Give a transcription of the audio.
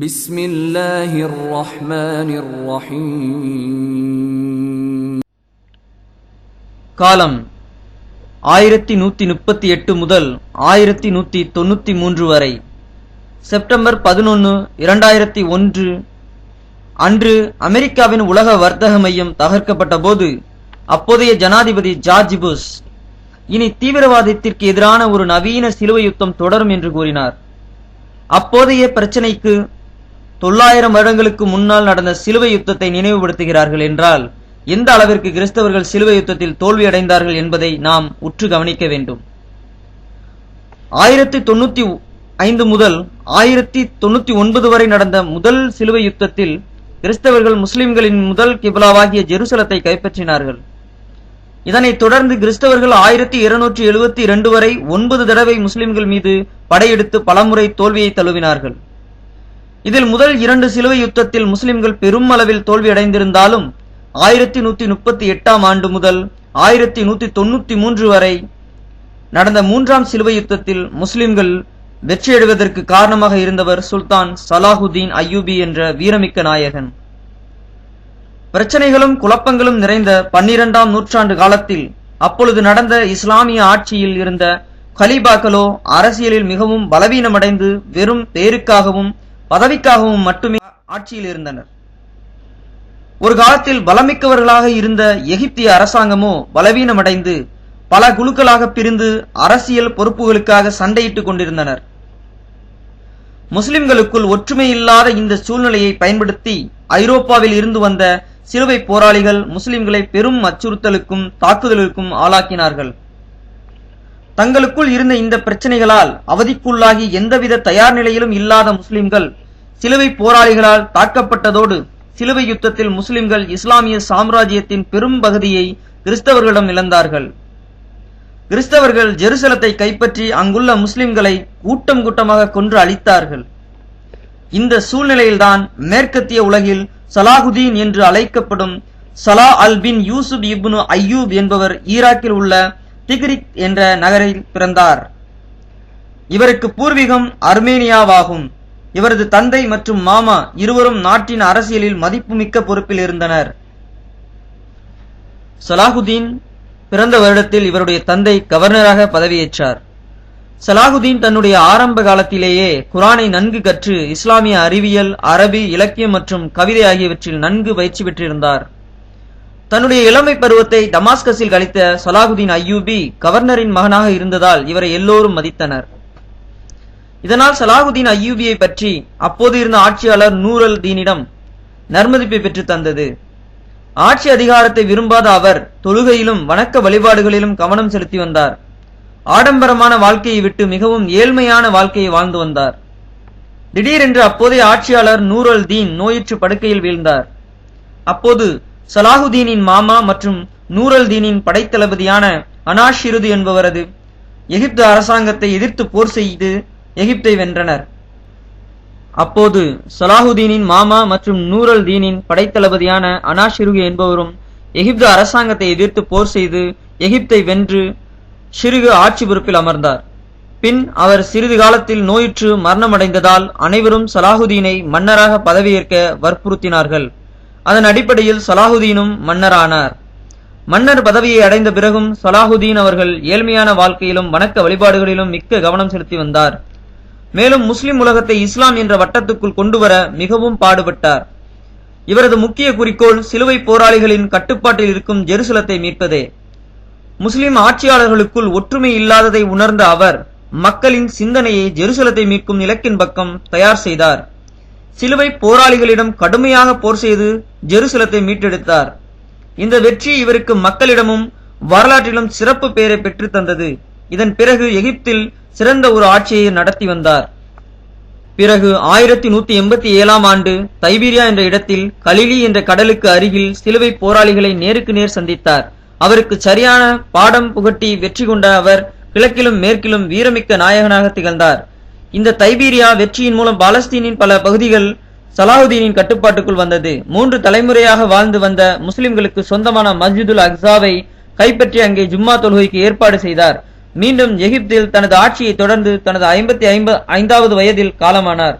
بسم الله الرحمن الرحيم காலம் ஆயிரத்தி நூத்தி முப்பத்தி எட்டு முதல் ஆயிரத்தி நூத்தி தொண்ணூத்தி மூன்று வரை செப்டம்பர் பதினொன்று இரண்டாயிரத்தி ஒன்று அன்று அமெரிக்காவின் உலக வர்த்தக மையம் தகர்க்கப்பட்ட போது அப்போதைய ஜனாதிபதி ஜார்ஜ் புஷ் இனி தீவிரவாதத்திற்கு எதிரான ஒரு நவீன சிலுவை யுத்தம் தொடரும் என்று கூறினார் அப்போதைய பிரச்சனைக்கு தொள்ளாயிரம் வருடங்களுக்கு முன்னால் நடந்த சிலுவை யுத்தத்தை நினைவுபடுத்துகிறார்கள் என்றால் எந்த அளவிற்கு கிறிஸ்தவர்கள் சிலுவை யுத்தத்தில் தோல்வியடைந்தார்கள் என்பதை நாம் உற்று கவனிக்க வேண்டும். ஆயிரத்தி தொண்ணூத்தி ஐந்து முதல் ஆயிரத்தி தொண்ணூத்தி ஒன்பது வரை நடந்த முதல் சிலுவை யுத்தத்தில் கிறிஸ்தவர்கள் முஸ்லிம்களின் முதல் கிபிலாவாகிய ஜெருசலத்தை கைப்பற்றினார்கள். இதனைத் தொடர்ந்து கிறிஸ்தவர்கள் ஆயிரத்தி இருநூற்றி எழுபத்தி இரண்டு வரை ஒன்பது தடவை முஸ்லிம்கள் மீது படையெடுத்து பலமுறை தோல்வியை தழுவினார்கள். இதில் முதல் இரண்டு சிலுவை யுத்தத்தில் முஸ்லிம்கள் பெரும் அளவில் தோல்வியடைந்திருந்தாலும் ஆயிரத்தி நூத்தி முப்பத்தி எட்டாம் ஆண்டு முதல் ஆயிரத்தி நூத்தி தொண்ணூத்தி மூன்று வரை நடந்த மூன்றாம் சிலுவை யுத்தத்தில் முஸ்லிம்கள் வெற்றியடைவதற்கு காரணமாக இருந்தவர் சுல்தான் சலாஹுதீன் அய்யூபி என்ற வீரமிக்க நாயகன். பிரச்சனைகளும் குழப்பங்களும் நிறைந்த பன்னிரண்டாம் நூற்றாண்டு காலத்தில் அப்பொழுது நடந்த இஸ்லாமிய ஆட்சியில் இருந்த கலீபாக்களோ அரசியலில் மிகவும் பலவீனமடைந்து வெறும் பேருக்காகவும் பதவிக்காகவும் மட்டுமே ஆட்சியில் இருந்தனர். ஒரு காலத்தில் பலமிக்கவர்களாக இருந்த எகிப்திய அரசாங்கமோ பலவீனமடைந்து பல குழுக்களாக பிரிந்து அரசியல் பொறுப்புகளுக்காக சண்டையிட்டுக் கொண்டிருந்தனர். முஸ்லிம்களுக்குள் ஒற்றுமை இல்லாத இந்த சூழ்நிலையை பயன்படுத்தி ஐரோப்பாவில் இருந்து வந்த சிலுவை போராளிகள் முஸ்லிம்களை பெரும் அச்சுறுத்தலுக்கும் தாக்குதலுக்கும் ஆளாக்கினார்கள். தங்களுக்குள் இருந்த இந்த பிரச்சனைகளால் அவதிக்குள்ளாகி எந்தவித தயார் நிலையிலும் இல்லாத முஸ்லிம்கள் சிலுவை போராளிகளால் தாக்கப்பட்டதோடு சிலுவை யுத்தத்தில் முஸ்லிம்கள் இஸ்லாமிய சாம்ராஜ்யத்தின் பெரும் பகுதியை கிறிஸ்தவர்களிடம் இழந்தார்கள். கிறிஸ்தவர்கள் ஜெருசலத்தை கைப்பற்றி அங்குள்ள முஸ்லிம்களை கூட்டம் கூட்டமாக கொன்று அழித்தார்கள். இந்த சூழ்நிலையில்தான் மேற்கத்திய உலகில் சலாகுதீன் என்று அழைக்கப்படும் சலா அல் பின் யூசுப் இப்னு அய்யூப் என்பவர் ஈராக்கில் உள்ள திகிரிக் என்ற நகரில் பிறந்தார். இவருக்கு பூர்வீகம் அர்மேனியாவாகும். இவரது தந்தை மற்றும் மாமா இருவரும் நாட்டின் அரசியலில் மதிப்புமிக்க பொறுப்பில் இருந்தனர். சலாகுதீன் பிறந்த வருடத்தில் இவருடைய தந்தை கவர்னராக பதவியேற்றார். சலாகுதீன் தன்னுடைய ஆரம்ப காலத்திலேயே குரானை நன்கு கற்று இஸ்லாமிய அறிவியல் அரபி இலக்கியம் மற்றும் கவிதை ஆகியவற்றில் நன்கு பயிற்சி பெற்றிருந்தார். தன்னுடைய இளமை பருவத்தை டமாஸ்கஸில் கழித்த சலாகுதீன் அய்யூபி கவர்னரின் மகனாக இருந்ததால் இவரை எல்லோரும் மதித்தனர். இதனால் சலாகுதீன் ஐயூபியை பற்றி அப்போது இருந்த ஆட்சியாளர் நூரல் தீனிடம் நர்மதிப்பை பெற்று தந்தது. ஆட்சி அதிகாரத்தை விரும்பாத அவர் தொழுகையிலும் வணக்க வழிபாடுகளிலும் கவனம் செலுத்தி வந்தார். ஆடம்பரமான வாழ்க்கையை விட்டு மிகவும் ஏழ்மையான வாழ்க்கையை வாழ்ந்து வந்தார். திடீரென்று அப்போதைய ஆட்சியாளர் நூரல் தீன் நோயுற்று படுக்கையில் வீழ்ந்தார். அப்போது சலாஹுதீனின் மாமா மற்றும் நூரல் தீனின் படைத்தளபதியான அனாஷிருது என்பவரது எகிப்து அரசாங்கத்தை எதிர்த்து போர் செய்து எகிப்தை வென்றனர். அப்போது சலாஹுதீனின் மாமா மற்றும் நூரல் தீனின் படைத்தளபதியான அனாஷிருகு என்பவரும் எகிப்து அரசாங்கத்தை எதிர்த்து போர் செய்து எகிப்தை வென்று சிறுகு ஆட்சி பொறுப்பில் அமர்ந்தார். பின் அவர் சிறிது காலத்தில் நோயுற்று மரணமடைந்ததால் அனைவரும் சலாஹுதீனை மன்னராக பதவியேற்க வற்புறுத்தினார்கள். அதன் அடிப்படையில் சலாஹுதீனும் மன்னரானார். மன்னர் பதவியை அடைந்த பிறகும் சலாஹுதீன் அவர்கள் ஏழ்மையான வாழ்க்கையிலும் வணக்க வழிபாடுகளிலும் மிக்க கவனம் செலுத்தி வந்தார். மேலும் முஸ்லிம் உலகத்தை இஸ்லாம் என்ற வட்டத்துக்குள் கொண்டுவர மிகவும் பாடுபட்டார். இவரது முக்கிய குறிக்கோள் சிலுவை போராளிகளின் கட்டுப்பாட்டில் இருக்கும் ஜெருசலத்தை மீட்பதே. முஸ்லிம் ஆட்சியாளர்களுக்குள் ஒற்றுமை இல்லாததை உணர்ந்த அவர் மக்களின் சிந்தனையை ஜெருசலத்தை மீட்கும் இலக்கின் பக்கம் தயார் செய்தார். சிலுவை போராளிகளிடம் கடுமையாக போர் செய்து ஜெருசலத்தை மீட்டெடுத்தார். இந்த வெற்றி இவருக்கு மக்களிடமும் வரலாற்றிலும் சிறப்பு பெயரை பெற்று தந்தது. இதன் பிறகு எகிப்தில் சிறந்த ஒரு ஆட்சியை நடத்தி வந்தார். பிறகு ஆயிரத்தி நூத்தி எண்பத்தி ஏழாம் ஆண்டு தைபீரியா என்ற இடத்தில் கலிலி என்ற கடலுக்கு அருகில் சிலுவை போராளிகளை நேருக்கு நேர் சந்தித்தார். அவருக்கு சரியான பாடம் புகட்டி வெற்றி கொண்ட அவர் கிழக்கிலும் மேற்கிலும் வீரமிக்க நாயகனாக திகழ்ந்தார். இந்த தைபீரியா வெற்றியின் மூலம் பாலஸ்தீனின் பல பகுதிகள் சலாஹுதீனின் கட்டுப்பாட்டுக்குள் வந்தது. மூன்று தலைமுறையாக வாழ்ந்து வந்த முஸ்லிம்களுக்கு சொந்தமான மஸ்ஜிதுல் அக்ஸாவை கைப்பற்றி அங்கே ஜும்மா தொழுகைக்கு ஏற்பாடு செய்தார். மீண்டும் எகிப்தில் தனது ஆட்சியை தொடர்ந்து தனது ஐம்பத்தி ஐம்ப ஐந்தாவது வயதில் காலமானார்.